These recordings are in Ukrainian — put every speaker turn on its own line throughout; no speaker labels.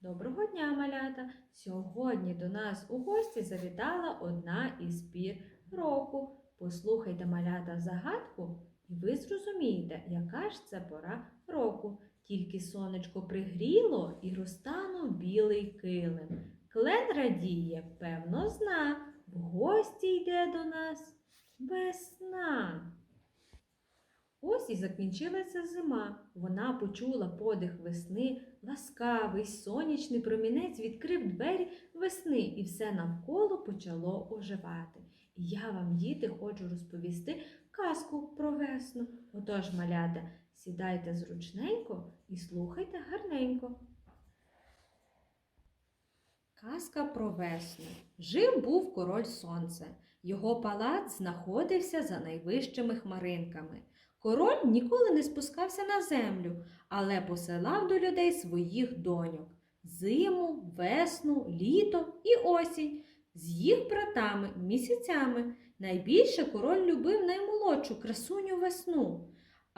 Доброго дня, малята! Сьогодні до нас у гості завітала одна із пір року. Послухайте малята загадку, і ви зрозумієте, яка ж це пора року. Тільки сонечко пригріло і розтанув білий килим. Клен радіє, певно, зна, в гості йде до нас весна. Ось і закінчилася зима. Вона почула подих весни, ласкавий, сонячний промінець відкрив двері весни, і все навколо почало оживати. І я вам, діти, хочу розповісти казку про весну. Отож, малята, сідайте зручненько і слухайте гарненько. Казка про весну. Жив був король сонце. Його палац знаходився за найвищими хмаринками. Король ніколи не спускався на землю, але посилав до людей своїх доньок зиму, весну, літо і осінь з їх братами, місяцями. Найбільше король любив наймолодшу красуню весну.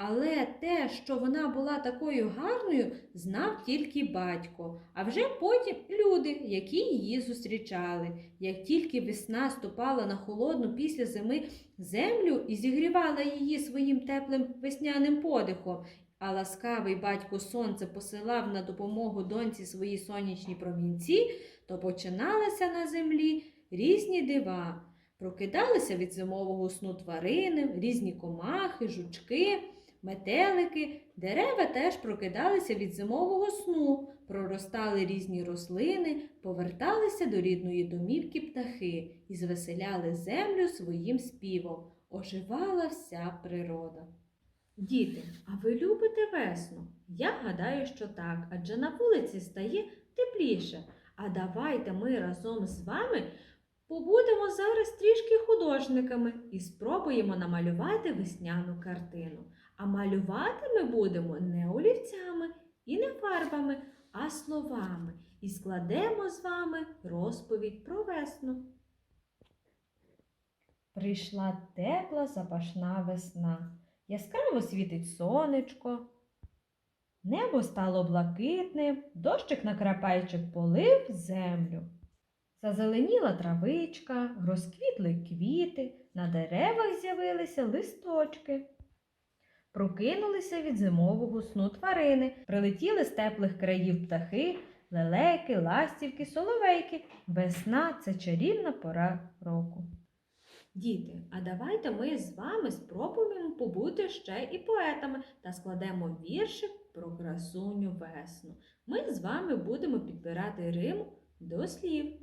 Але те, що вона була такою гарною, знав тільки батько, а вже потім люди, які її зустрічали. Як тільки весна ступала на холодну після зими землю і зігрівала її своїм теплим весняним подихом, а ласкавий батько сонце посилав на допомогу доньці свої сонячні промінці, то починалися на землі різні дива. Прокидалися від зимового сну тварини, різні комахи, жучки, метелики. Дерева теж прокидалися від зимового сну, проростали різні рослини, поверталися до рідної домівки птахи і звеселяли землю своїм співом. Оживала вся природа. Діти, а ви любите весну? Я гадаю, що так, адже на вулиці стає тепліше. А давайте ми разом з вами побудемо зараз трішки художниками і спробуємо намалювати весняну картину. А малювати ми будемо не олівцями і не фарбами, а словами. І складемо з вами розповідь про весну. Прийшла тепла запашна весна. Яскраво світить сонечко. Небо стало блакитним, дощик на крапельчик полив землю. Зазеленіла травичка, розквітли квіти, на деревах з'явилися листочки. Прокинулися від зимового сну тварини, прилетіли з теплих країв птахи, лелеки, ластівки, соловейки. Весна це чарівна пора року. Діти, а давайте ми з вами спробуємо побути ще і поетами та складемо віршик про красуню весну. Ми з вами будемо підбирати Рим до слів.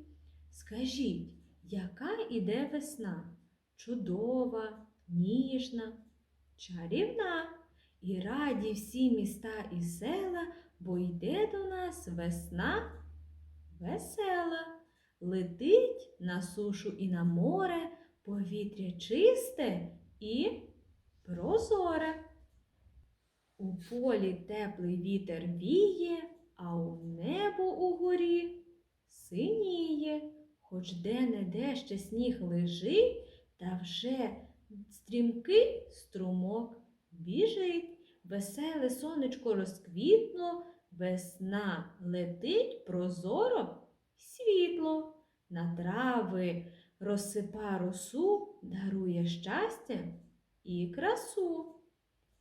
Скажіть, яка іде весна? Чудова, ніжна, чарівна. І раді всі міста і села, бо йде до нас весна весела. Летить на сушу і на море, повітря чисте і прозоре. У полі теплий вітер віє, а у небо угорі синіє, хоч де-не-де ще сніг лежить, та вже стрімкий струмок біжить. Веселе сонечко розквітло, весна летить прозоро світло. На трави розсипа росу, дарує щастя і красу.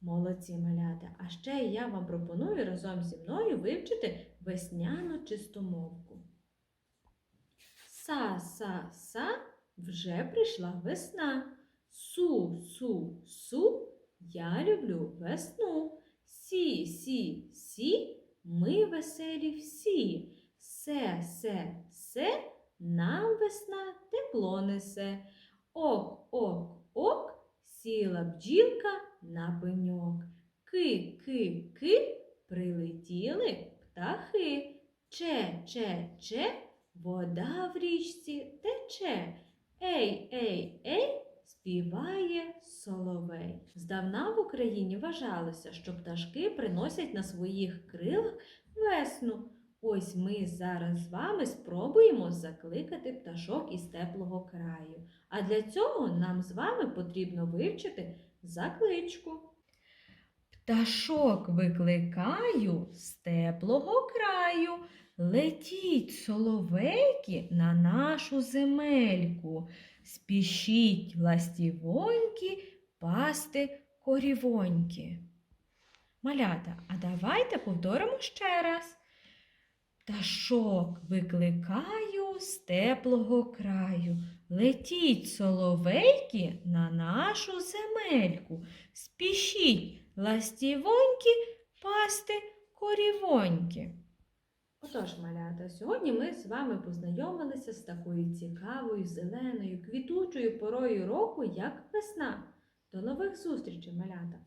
Молодці малята! А ще я вам пропоную разом зі мною вивчити весняну чистомовку. Са-са-са вже прийшла весна. Су-су-су я люблю весну. Сі-сі-сі ми веселі всі. Се-се-се нам весна тепло несе. Ок, ок, ок, сіла бджілка на пеньок. Ки, ки, ки, прилетіли птахи. Че, че, че, вода в річці тече. Ей, ей, ей, співає соловей. Здавна в Україні вважалося, що пташки приносять на своїх крилах весну. Ось ми зараз з вами спробуємо закликати пташок із теплого краю. А для цього нам з вами потрібно вивчити закличку. Пташок викликаю з теплого краю. Летіть, соловейки, на нашу земельку, спішіть, ластівоньки, пасти корівоньки. Малята, а давайте повторимо ще раз. Пташок викликаю з теплого краю. Летіть, соловейки, на нашу земельку. Спішіть, ластівоньки, пасти корівоньки. Отож, малята, сьогодні ми з вами познайомилися з такою цікавою, зеленою, квітучою порою року, як весна. До нових зустрічей, малята!